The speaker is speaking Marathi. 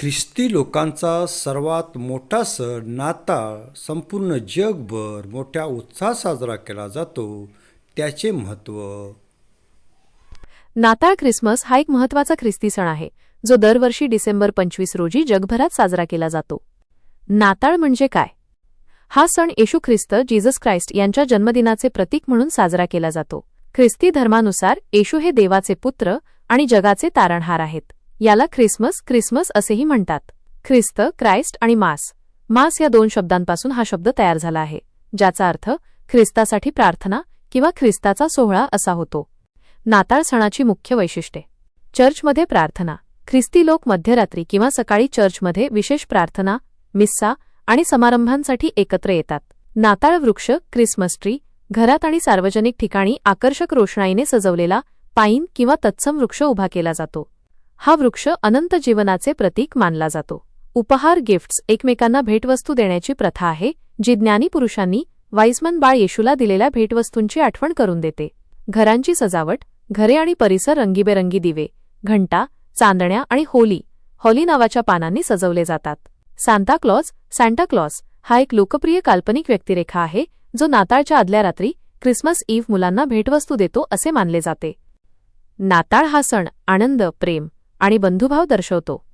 ख्रिस्ती लोकांचा सर्वात मोठा सण नाताळ. संपूर्ण जगभर मोठ्या उत्साहात साजरा केला जातो. त्याचे महत्त्व नाताळ ख्रिसमस हा एक महत्त्वाचा ख्रिस्ती सण आहे जो दरवर्षी डिसेंबर पंचवीस रोजी जगभरात साजरा केला जातो. नाताळ म्हणजे काय? हा सण येशू ख्रिस्त जीजस क्राइस्ट यांच्या जन्मदिनाचे प्रतीक म्हणून साजरा केला जातो. ख्रिस्ती धर्मानुसार येशू हे देवाचे पुत्र आणि जगाचे तारणहार आहेत. याला ख्रिसमस क्रिसमस असेही म्हणतात. ख्रिस्त क्राइस्ट आणि मास. मास या दोन शब्दांपासून हा शब्द तयार झाला आहे ज्याचा अर्थ ख्रिस्तासाठी प्रार्थना किंवा ख्रिस्ताचा सोहळा असा होतो. नाताळ सणाची मुख्य वैशिष्ट्ये. चर्चमध्ये प्रार्थना. ख्रिस्ती लोक मध्यरात्री किंवा सकाळी चर्चमध्ये विशेष प्रार्थना मिस्सा आणि समारंभांसाठी एकत्र येतात. नाताळ वृक्ष क्रिसमस ट्री घरात आणि सार्वजनिक ठिकाणी आकर्षक रोषणाईने सजवलेला पाईन किंवा तत्सम वृक्ष उभा केला जातो. हा वृक्ष अनंत जीवनाचे प्रतीक मानला जातो. उपहार गिफ्ट्स एकमेकांना भेटवस्तू देण्याची प्रथा आहे जी ज्ञानी पुरुषांनी वाईसमन बाळ येशूला दिलेल्या भेटवस्तूंची आठवण करून देते. घरांची सजावट घरे आणि परिसर रंगीबेरंगी दिवे घंटा चांदण्या आणि होली हॉली नावाच्या पानांनी सजवले जातात. सांता क्लॉज क्लॉज हा एक लोकप्रिय काल्पनिक व्यक्तिरेखा आहे जो नाताळच्या आदल्या रात्री क्रिसमस ईव्ह मुलांना भेटवस्तू देतो असे मानले जाते. नाताळ हा सण आनंद प्रेम आणि बंधुभाव दर्शवतो.